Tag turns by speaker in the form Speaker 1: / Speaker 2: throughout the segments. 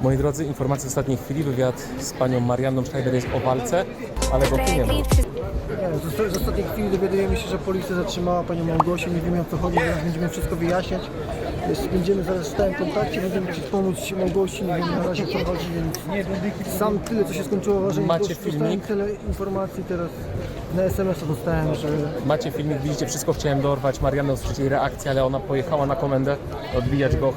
Speaker 1: Moi drodzy, informacje z ostatniej chwili. Wywiad z panią Marianną Schneider jest o walce, ale go nie ma.
Speaker 2: Z ostatniej chwili dowiadujemy się, że policja zatrzymała panią Małgosię. Nie wiemy o co chodzi, więc będziemy wszystko wyjaśniać. Jest, będziemy zaraz w stałym kontakcie, będziemy chcieć pomóc Małgosi, nie wiemy na razie chodzi, więc sam tyle co się skończyło ważenie.
Speaker 1: Macie filmik?
Speaker 2: tyle informacji teraz na SMS-a dostałem, że
Speaker 1: Macie filmik, widzicie wszystko, chciałem dorwać Mariannę, usłyszeć jej reakcję, ale ona pojechała na komendę odbijać go.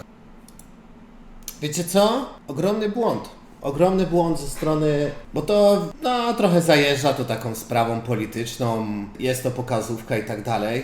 Speaker 3: Wiecie co? Ogromny błąd. Ogromny błąd ze strony, bo to no, trochę zajeżdża to taką sprawą polityczną, jest to pokazówka i tak dalej.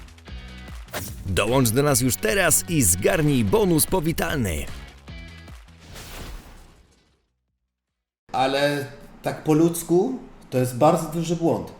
Speaker 4: Dołącz do nas już teraz i zgarnij bonus powitalny.
Speaker 3: Ale tak po ludzku to jest bardzo duży błąd.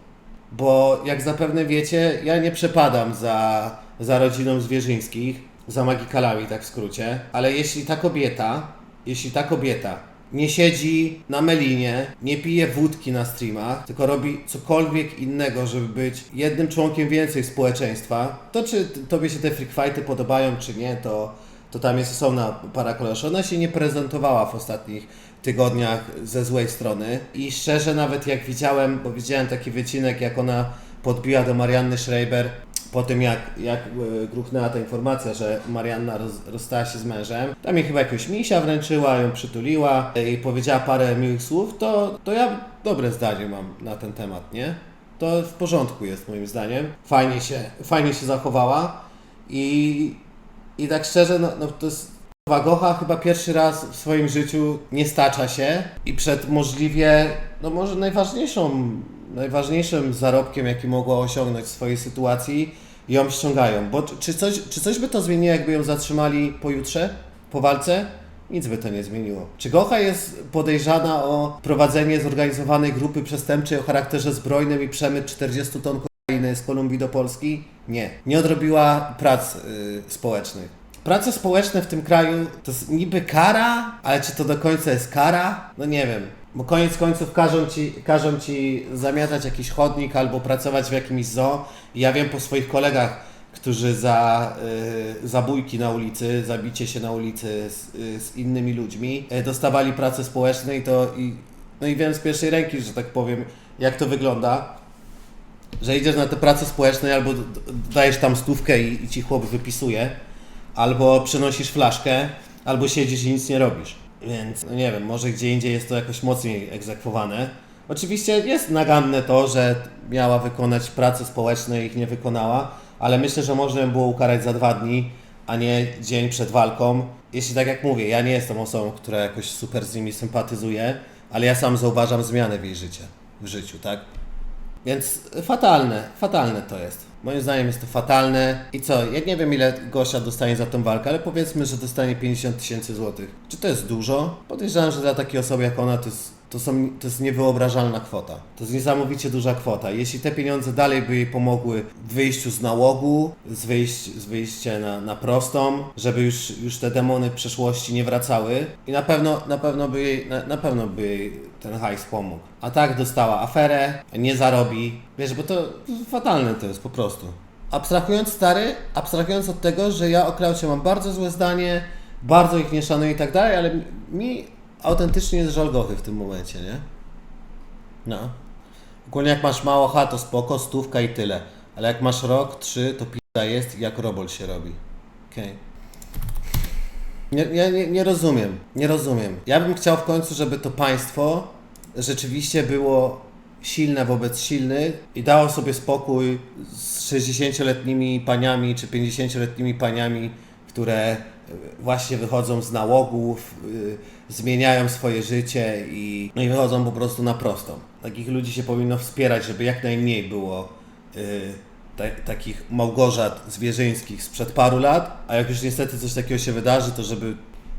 Speaker 3: Bo jak zapewne wiecie, ja nie przepadam za, za rodziną zwierzyńskich, za magikalami tak w skrócie, ale jeśli ta kobieta, jeśli ta kobieta nie siedzi na melinie, nie pije wódki na streamach, tylko robi cokolwiek innego, żeby być jednym członkiem więcej społeczeństwa, to czy tobie się te freak fighty podobają, czy nie, to, to tam jest osobna para koleży. Ona się nie prezentowała w ostatnich tygodniach ze złej strony i szczerze nawet jak widziałem, bo widziałem taki wycinek jak ona podbiła do Marianny Schreiber po tym jak, jak e, gruchnęła ta informacja, że Marianna roz, rozstała się z mężem, tam jej chyba jakiegoś misia wręczyła, ją przytuliła e, i powiedziała parę miłych słów, to, to ja dobre zdanie mam na ten temat, nie? To w porządku jest moim zdaniem. Fajnie się, fajnie się zachowała i, i tak szczerze, no, no to jest Wagocha chyba pierwszy raz w swoim życiu nie stacza się i przed możliwie, no może najważniejszą, najważniejszym zarobkiem, jaki mogła osiągnąć w swojej sytuacji, ją ściągają. Bo czy coś, czy coś by to zmieniło, jakby ją zatrzymali pojutrze, po walce? Nic by to nie zmieniło. Czy Gocha jest podejrzana o prowadzenie zorganizowanej grupy przestępczej o charakterze zbrojnym i przemyt 40 ton kokainy z Kolumbii do Polski? Nie. Nie odrobiła prac y, społecznych. Prace społeczne w tym kraju to jest niby kara, ale czy to do końca jest kara? No nie wiem. Bo koniec końców każą ci, każą ci zamiatać jakiś chodnik albo pracować w jakimś zoo. Ja wiem po swoich kolegach, którzy za y, zabójki na ulicy, zabicie się na ulicy z, y, z innymi ludźmi, y, dostawali pracę społeczną i to i, no i wiem z pierwszej ręki, że tak powiem, jak to wygląda że idziesz na te prace społeczne albo dajesz tam stówkę i, i ci chłop wypisuje, albo przynosisz flaszkę, albo siedzisz i nic nie robisz. Więc no nie wiem, może gdzie indziej jest to jakoś mocniej egzekwowane. Oczywiście jest naganne to, że miała wykonać prace społeczne i ich nie wykonała, ale myślę, że można było ukarać za dwa dni, a nie dzień przed walką. Jeśli tak jak mówię, ja nie jestem osobą, która jakoś super z nimi sympatyzuje, ale ja sam zauważam zmianę w jej życie, w życiu, tak? Więc fatalne, fatalne to jest. Moim zdaniem jest to fatalne. I co, ja nie wiem ile Gosia dostanie za tą walkę, ale powiedzmy, że dostanie 50 tysięcy złotych. Czy to jest dużo? Podejrzewam, że dla takiej osoby jak ona to jest, to, są, to jest niewyobrażalna kwota. To jest niesamowicie duża kwota. Jeśli te pieniądze dalej by jej pomogły w wyjściu z nałogu, z, wyjść, z wyjścia na, na prostą, żeby już, już te demony przeszłości nie wracały i na pewno, na pewno by jej, na, na pewno by jej ten hajs pomógł. A tak dostała aferę, nie zarobi. Wiesz, bo to fatalne to jest po prostu. Abstrahując stary, abstrahując od tego, że ja o Klaucie mam bardzo złe zdanie, bardzo ich nie szanuję i tak dalej, ale mi autentycznie jest żal Gochy w tym momencie, nie? No. Ogólnie jak masz mało H, to spoko, stówka i tyle. Ale jak masz rok, trzy, to pizda jest jak robol się robi. Okej. Nie, ja nie, nie rozumiem, nie rozumiem. Ja bym chciał w końcu, żeby to państwo rzeczywiście było silne wobec silnych i dało sobie spokój z 60-letnimi paniami czy 50-letnimi paniami, które właśnie wychodzą z nałogów, y, zmieniają swoje życie i, no i wychodzą po prostu na prostą. Takich ludzi się powinno wspierać, żeby jak najmniej było y, ta, takich Małgorzat zwierzyńskich sprzed paru lat, a jak już niestety coś takiego się wydarzy, to żeby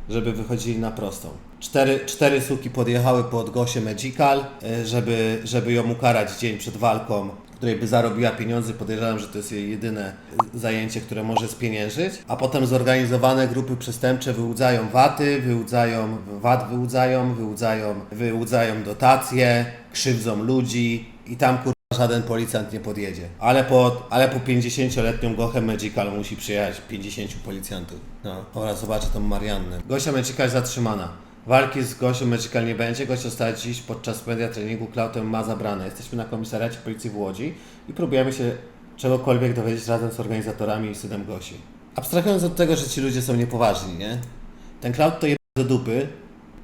Speaker 3: żeby wychodzili na prostą. Cztery, cztery suki podjechały pod Gosię Magical, y, żeby, żeby ją ukarać dzień przed walką, której by zarobiła pieniądze. Podejrzewam, że to jest jej jedyne zajęcie, które może spieniężyć. A potem zorganizowane grupy przestępcze wyłudzają waty, wyłudzają VAT, wyłudzają, wyłudzają, wyłudzają dotacje, krzywdzą ludzi i tam kur żaden policjant nie podjedzie. Ale po, ale po 50-letnią Gochę Magical musi przyjechać 50 policjantów. No, oraz zobaczę tą Mariannę. Gosia Magical zatrzymana. Walki z Gosią Magical nie będzie. Gosia została dziś podczas media treningu klautem ma zabrane. Jesteśmy na komisariacie policji w Łodzi i próbujemy się czegokolwiek dowiedzieć razem z organizatorami i synem Gosi. Abstrahując od tego, że ci ludzie są niepoważni, nie? Ten cloud to je do dupy.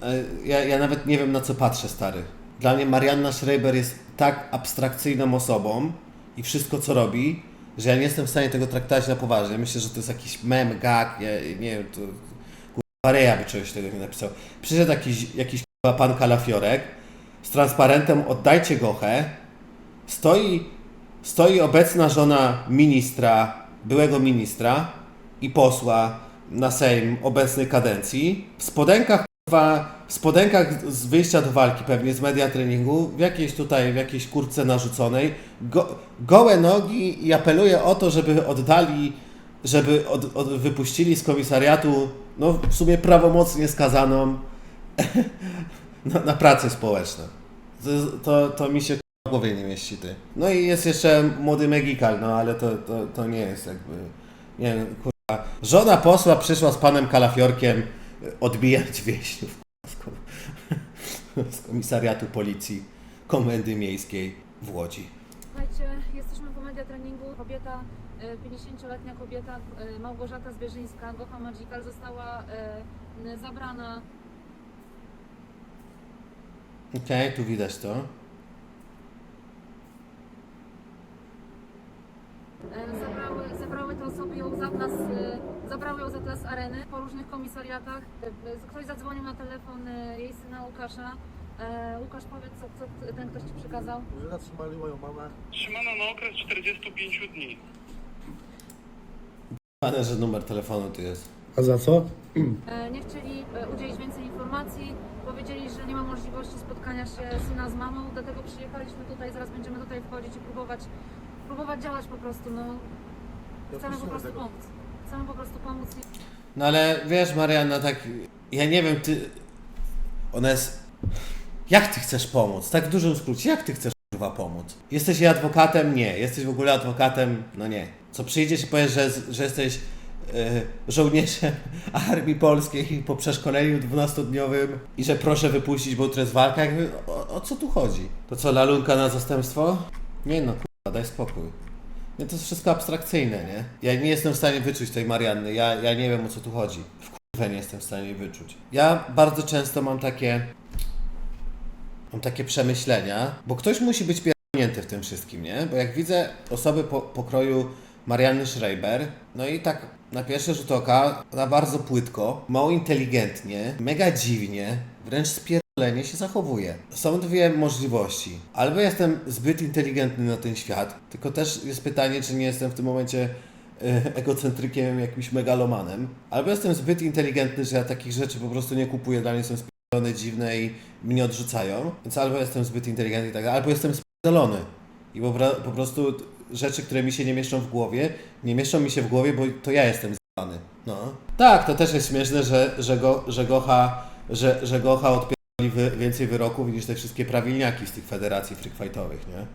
Speaker 3: E, Ja, ja nawet nie wiem na co patrzę, stary. Dla mnie Marianna Schreiber jest tak abstrakcyjną osobą i wszystko co robi, że ja nie jestem w stanie tego traktować na poważnie. Myślę, że to jest jakiś mem, gag, ja, nie wiem, to kurwa Reja by czegoś tego nie napisał. Przyszedł jakiś, jakiś pan Kalafiorek z transparentem oddajcie gochę, stoi, stoi obecna żona ministra, byłego ministra i posła na Sejm obecnej kadencji. W spodenkach w spodenkach z wyjścia do walki pewnie z media treningu, w jakiejś tutaj, w jakiejś kurce narzuconej, go, gołe nogi i apeluje o to, żeby oddali, żeby od, od, wypuścili z komisariatu, no w sumie prawomocnie skazaną na, na prace społeczne. To, to, to mi się w głowie nie mieści, ty. No i jest jeszcze młody Megikal, no ale to, to, to nie jest jakby, nie wiem, kurwa. Żona posła przyszła z panem Kalafiorkiem odbijać wieśniów z komisariatu policji Komendy Miejskiej w Łodzi.
Speaker 5: Słuchajcie, jesteśmy po media treningu. Kobieta, e, 50-letnia kobieta, e, Małgorzata Zwierzyńska, Gocha Magical została e, zabrana.
Speaker 3: Okej, tu widać to.
Speaker 5: E, Zabrały, zabrały te osoby ją za nas, e, zabrały ją za nas z areny po różnych komisariatach. E, e, Ktoś zadzwonił na telefon e, jej syna Łukasza. E, Łukasz, powiedz, co, co ten ktoś ci przekazał?
Speaker 2: Że zatrzymali moją mamę.
Speaker 6: Trzymano na okres 45 dni.
Speaker 3: Pane, że numer telefonu tu jest.
Speaker 2: A za co?
Speaker 5: E, Nie chcieli e, udzielić więcej informacji. Powiedzieli, że nie ma możliwości spotkania się syna z mamą, dlatego przyjechaliśmy tutaj. Zaraz będziemy tutaj wchodzić i próbować, próbować działać po prostu. No, chcemy po prostu pomóc. Chcemy po prostu pomóc.
Speaker 3: No ale wiesz, Marianna, tak. Ja nie wiem, ty. Ona jest. Jak ty chcesz pomóc? Tak w dużym skrócie, jak ty chcesz kurwa pomóc? Jesteś jej adwokatem? Nie. Jesteś w ogóle adwokatem? No nie. Co przyjdziesz i powiesz, że, że jesteś e, żołnierzem armii polskiej po przeszkoleniu 12-dniowym i że proszę wypuścić, bo jutro jest walka? Jakby, o, o co tu chodzi? To co, lalunka na zastępstwo? Nie no, kurwa, daj spokój. Nie, to jest wszystko abstrakcyjne, nie? Ja nie jestem w stanie wyczuć tej Marianny, ja, ja nie wiem o co tu chodzi. W kurwę nie jestem w stanie wyczuć. Ja bardzo często mam takie... Mam takie przemyślenia, bo ktoś musi być pierdolnięty w tym wszystkim, nie? Bo jak widzę osoby po, pokroju Marianny Schreiber, no i tak na pierwszy rzut oka, na bardzo płytko, mało inteligentnie, mega dziwnie, wręcz spierdolenie się zachowuje. Są dwie możliwości. Albo jestem zbyt inteligentny na ten świat, tylko też jest pytanie, czy nie jestem w tym momencie e, egocentrykiem, jakimś megalomanem. Albo jestem zbyt inteligentny, że ja takich rzeczy po prostu nie kupuję, dla mnie spierdolone, dziwne i mnie odrzucają. Więc albo jestem zbyt inteligentny i tak dalej, albo jestem spierdolony. I po, po prostu rzeczy, które mi się nie mieszczą w głowie, nie mieszczą mi się w głowie, bo to ja jestem zbany. No. Tak, to też jest śmieszne, że, że, go, że Gocha, że, że Gocha odpierdoli wy, więcej wyroków niż te wszystkie prawilniaki z tych federacji freakfightowych, nie?